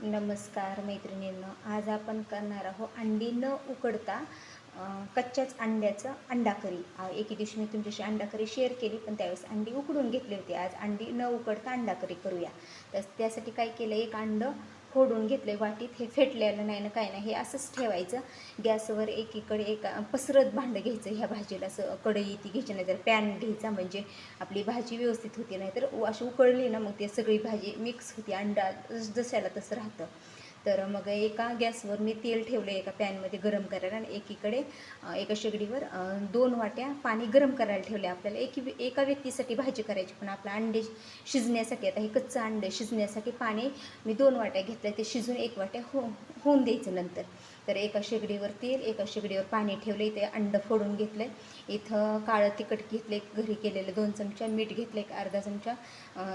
नमस्कार मैत्रिणींनो आज आपण करणार आहोत अंडी न उकडता कच्च्याच अंड्याचं अंडा करी एके दिवशी मी तुमच्याशी अंडा करी शेअर केली पण त्यावेळेस अंडी उकडून घेतली होती. आज अंडी न उकडता अंडा करी करूया. तर त्यासाठी काय केलं एक अंडं फोडून घेतलं वाटीत हे फेटलेलं नाही ना काय नाही हे असंच ठेवायचं. गॅसवर एकीकडे एक पसरत भांडं घ्यायचं ह्या भाजीला असं कढई ती घ्यायची नाही तर पॅन घ्यायचा म्हणजे आपली भाजी व्यवस्थित होती नाही तर अशी उकळली ना मग ती सगळी भाजी मिक्स होती अंडा जशाला तसं राहतं. तर मग एका गॅसवर मी तेल ठेवलं एका पॅनमध्ये गरम करायला आणि एकीकडे एका शेगडीवर दोन वाट्या पाणी गरम करायला ठेवले आपल्याला. एकी एका व्यक्तीसाठी भाजी करायची पण आपलं अंडे शिजण्यासाठी आता हे कच्चं अंडे शिजण्यासाठी पाणी मी दोन वाट्या घेतलं ते शिजून एक वाट्या हो होऊन द्यायचं नंतर. तर एका शेगडीवर तेल एका शेगडीवर पाणी ठेवलं इथे अंडं फोडून घेतलं इथं काळं तिखट घेतले घरी केलेलं दोन चमचा मीठ घेतलं एक अर्धा चमचा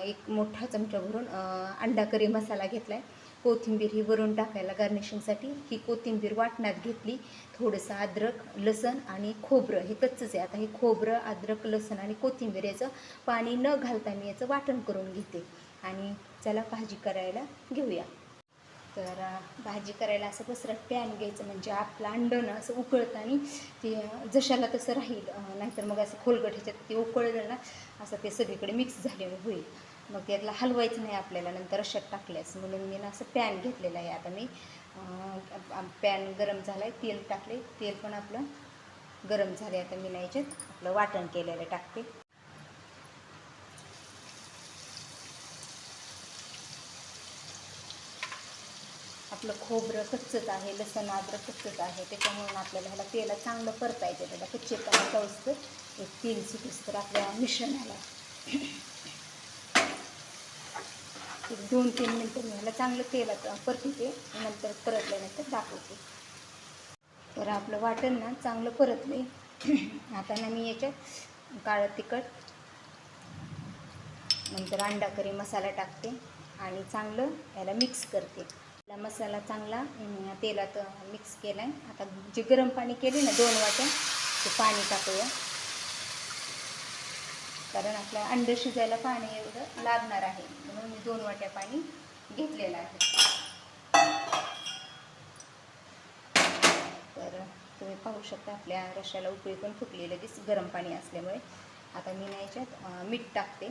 एक मोठा चमचा भरून अंडा करी मसाला घेतला आहे कोथिंबीर ही वरून टाकायला गार्निशिंगसाठी ही कोथिंबीर वाटणात घेतली. थोडंसं अद्रक लसण आणि खोबरं. हे कच्चंच आहे. आता हे खोबरं अद्रक लसण आणि कोथिंबीर याचं पाणी न घालता मी याचं वाटण करून घेते. आणि चला भाजी करायला घेऊया. तर भाजी करायला असं कसरत पॅन घ्यायचं म्हणजे आपलं अंडं ना असं उकळतं आणि ते जशाला तसं राहील. नाहीतर मग असं खोलगट ह्याच्यात ते उकळलं ना असं ते सगळीकडे मिक्स झालेलं होईल. मग त्यातला हलवायचं नाही आपल्याला नंतर रशात टाकल्यास. म्हणून मी ना असं पॅन घेतलेलं आहे. आता मी पॅन गरम झालं आहे तेल टाकले तेल पण आपलं गरम झाले आता मी नाही याच्यात आपलं वाटण केलेलं टाकते. आपलं खोबरं कच्चंच आहे लसण आद्रं कच्चंच आहे. त्याच्यामुळे आपल्याला ह्याला तेला चांगलं परतायचं त्याला कच्चेपणा जाऊस तर एक तेल सुटूस तर आपल्या मिश्रणाला. एक दोन तीन मिनटं मी ह्याला चांगलं तेलात परतते नंतर परतल्यानंतर दाखवते. तर आपलं वाटण ना चांगलं परतले. आता ना मी याच्यात काळं तिखट नंतर अंडा करी मसाला टाकते आणि चांगलं ह्याला मिक्स करते. आपला मसाला चांगला तेलात मिक्स केला आहे आता जे गरम पाणी केले ना दोन वाटण ते पाणी टाकूया. कारण आपल्या अंड शिजायला पाणी एवढं लागणार आहे. म्हणून मी दोन वाट्या पाणी घेतलेलं आहे. तर तुम्ही पाहू शकता आपल्या रश्याला उकळी पण फुटली लगेच गरम पाणी असल्यामुळे. आता मी ना याच्यात मीठ टाकते.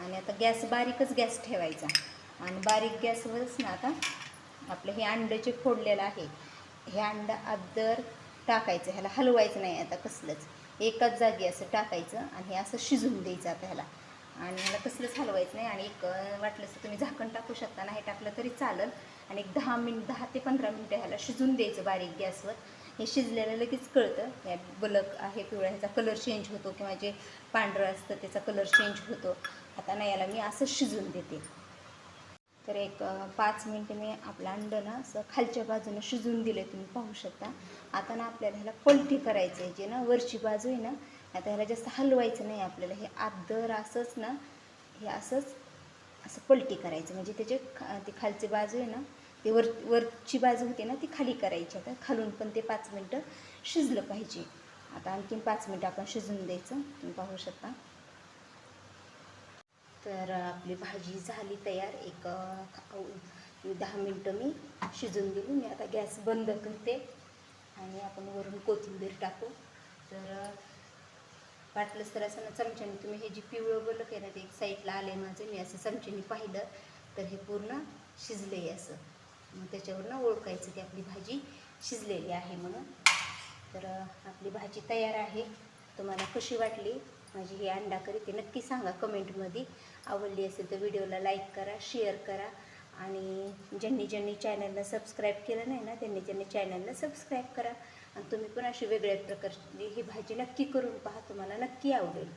आणि आता गॅस बारीकच गॅस ठेवायचा. आणि बारीक गॅसवरच ना आता आपलं हे अंडं जे फोडलेलं आहे हे अंडं अद्दर टाकायचं ह्याला हलवायचं नाही आता कसलंच. एकाच जागी असं टाकायचं आणि हे असं शिजून द्यायचं आता ह्याला आणि ह्याला कसलंच हलवायचं नाही आणि एक वाटलं वाटलंच तर तुम्ही झाकण टाकू शकता नाही टाकलं तरी चालेल. आणि एक दहा मिनिट दहा ते पंधरा मिनटं ह्याला शिजून द्यायचं बारीक गॅसवर. हे शिजलेलं लगेच कळतं. या बलक आहे पिवळा ह्याचा कलर चेंज होतो किंवा जे पांढरं असतं त्याचा कलर चेंज होतो. आता नाही याला मी असं शिजून देते. तर एक पाच मिनटं मी आपलं अंड ना असं खालच्या बाजूनं शिजून दिले तुम्ही पाहू शकता. आता ना आपल्याला ह्याला पलटी करायचं आहे जे ना वरची बाजू आहे ना आता ह्याला जास्त हलवायचं नाही आपल्याला हे आदर असंच ना हे असंच असं पलटी करायचं. म्हणजे त्याचे खा ती खालची बाजू आहे ना ते वर वरची बाजू होती ना ती खाली करायची. आता खालून पण ते पाच मिनटं शिजलं पाहिजे. आता आणखीन पाच मिनटं आपण शिजून द्यायचं तुम्ही पाहू शकता. तर आपली भाजी झाली तयार. एक दहा मिनटं मी शिजून दिली मी आता गॅस बंद करते आणि आपण वरून कोथिंबीर टाकू. तर वाटलंच तर असं ना चमच्याने तुम्ही हे जी पिवळं बोललं आहे ना ते एक साईडला आले माझं. मी असं चमच्याने पाहिलं तर हे पूर्ण शिजलं आहे असं. मग त्याच्यावरनं ओळखायचं की आपली भाजी शिजलेली आहे म्हणून. तर आपली भाजी तयार आहे. तुम्हाला कशी वाटली? माझी ही अंडा करी ते नक्की सांगा कमेंटमध्ये. आवडली असेल तर व्हिडिओला लाईक करा शेअर करा. आणि ज्यांनी ज्यांनी चॅनलला सबस्क्राईब केलं नाही ना त्यांनी ज्यांनी चॅनलला सबस्क्राईब करा. आणि तुम्ही पण अशी वेगळ्या प्रकारची ही भाजी नक्की करून पहा. तुम्हाला नक्की आवडेल.